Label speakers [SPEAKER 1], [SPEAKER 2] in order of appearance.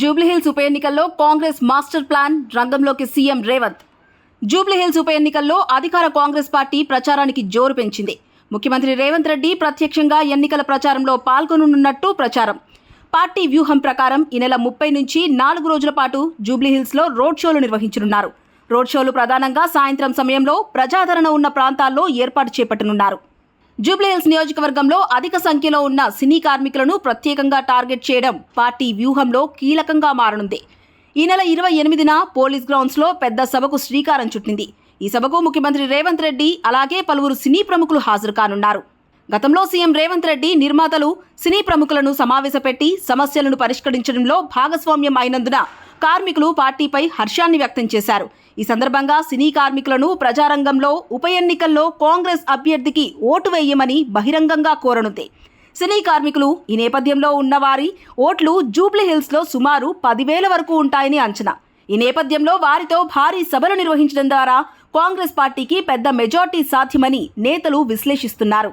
[SPEAKER 1] జూబ్లీహిల్స్ ఉప ఎన్నికల్లో Congress master plan రంగంలోకి సీఎం రేవంత్. జూబ్లీహిల్స్ ఉప ఎన్నికల్లో అధికార కాంగ్రెస్ పార్టీ ప్రచారానికి జోరు పెంచింది. ముఖ్యమంత్రి రేవంత్ రెడ్డి ప్రత్యక్షంగా ఎన్నికల ప్రచారంలో పాల్గొననున్నట్టు ప్రచారం. పార్టీ వ్యూహం ప్రకారం ఈ నెల ముప్పై నుంచి నాలుగు రోజుల పాటు జూబ్లీహిల్స్లో రోడ్ షోలు నిర్వహించనున్నారు. రోడ్ షోలు ప్రధానంగా సాయంత్రం సమయంలో ప్రజాదరణ ఉన్న ప్రాంతాల్లో ఏర్పాటు చేపట్టనున్నారు. జూబ్లీహిల్స్ నియోజకవర్గంలో అధిక సంఖ్యలో ఉన్న సినీ కార్మికులను ప్రత్యేకంగా టార్గెట్ చేయడం పార్టీ వ్యూహంలో కీలకంగా మారనుంది. ఈ నెల ఇరవై ఎనిమిదిన పోలీస్ గ్రౌండ్స్లో పెద్ద సభకు శ్రీకారం చుట్టింది. ఈ సభకు ముఖ్యమంత్రి రేవంత్ రెడ్డి అలాగే పలువురు సినీ ప్రముఖులు హాజరు కానున్నారు. గతంలో సీఎం రేవంత్ రెడ్డి నిర్మాతలు సినీ ప్రముఖులను సమావేశపెట్టి సమస్యలను పరిష్కరించడంలో భాగస్వామ్యం అయినందున కార్మికులు పార్టీపై హర్షాన్ని వ్యక్తం చేశారు. ఈ సందర్భంగా సినీ కార్మికులను ప్రజారంగంలో ఉప ఎన్నికల్లో కాంగ్రెస్ అభ్యర్థికి ఓటు వేయమని బహిరంగంగా కోరనుంది. సినీ కార్మికులు ఈ నేపథ్యంలో ఉన్నవారి ఓట్లు జూబ్లీ హిల్స్లో సుమారు పదివేల వరకు ఉంటాయని అంచనా. ఈ నేపథ్యంలో వారితో భారీ సభలు నిర్వహించడం ద్వారా కాంగ్రెస్ పార్టీకి పెద్ద మెజార్టీ సాధ్యమని నేతలు విశ్లేషిస్తున్నారు.